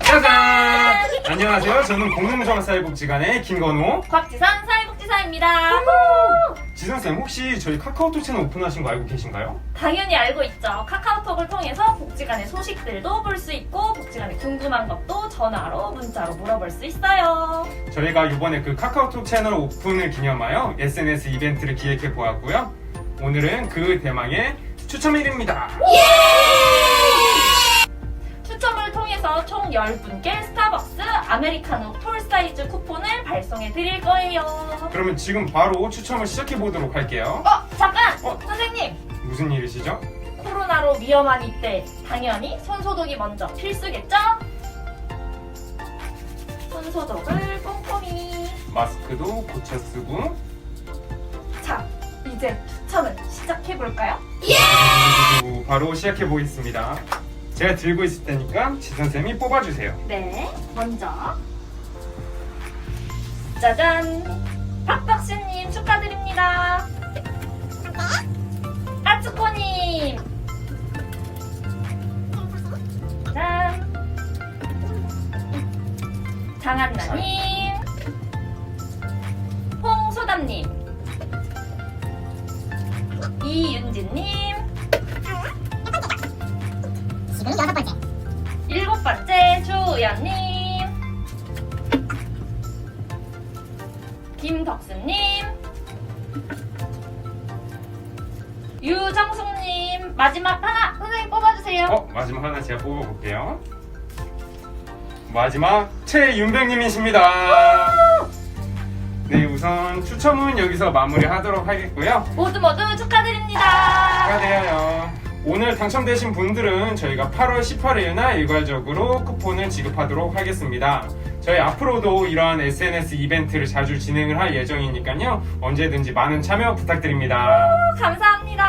짜잔! 안녕하세요. 저는 공공정사회복지관의 김건호. 곽지선 사회복지사입니다. 지선쌤, 혹시 저희 카카오톡 채널 오픈하신 거 알고 계신가요? 당연히 알고 있죠. 카카오톡을 통해서 복지관의 소식들도 볼 수 있고 복지관에 궁금한 것도 전화로 문자로 물어볼 수 있어요. 저희가 이번에 그 카카오톡 채널 오픈을 기념하여 SNS 이벤트를 기획해 보았고요. 오늘은 그 대망의 추첨일입니다. 추 10분께 스타벅스 아메리카노 톨 사이즈 쿠폰을 발송해 드릴 거예요. 그러면 지금 바로 추첨을 시작해 보도록 할게요. 어, 잠깐! 어? 선생님! 무슨 일이시죠? 코로나로 위험한 이때 당연히 손 소독이 먼저 필수겠죠? 손 소독을 꼼꼼히 마스크도 고쳐 쓰고 자, 이제 추첨을 시작해 볼까요? 그리고 바로 시작해 보겠습니다. 제가 들고 있을 테니까 지선쌤이 뽑아주세요. 네, 먼저 짜잔! 박박씨님 축하드립니다. 아츠코님! 짠! 장한나님! 홍소담님! 이윤진님! 지금 여섯 번째. 일곱 번째 주연님 김덕수님 유정숙님 마지막 하나 선생님 뽑아주세요 어, 마지막 하나 제가 뽑아볼게요. 마지막 최윤백님이십니다. 네, 우선 추첨은 여기서 마무리하도록 하겠고요. 모두 모두 축하드립니다 축하드려요. 오늘 당첨되신 분들은 저희가 8월 18일 날 일괄적으로 쿠폰을 지급하도록 하겠습니다. 저희 앞으로도 이러한 SNS 이벤트를 자주 진행을 할 예정이니까요. 언제든지 많은 참여 부탁드립니다. 감사합니다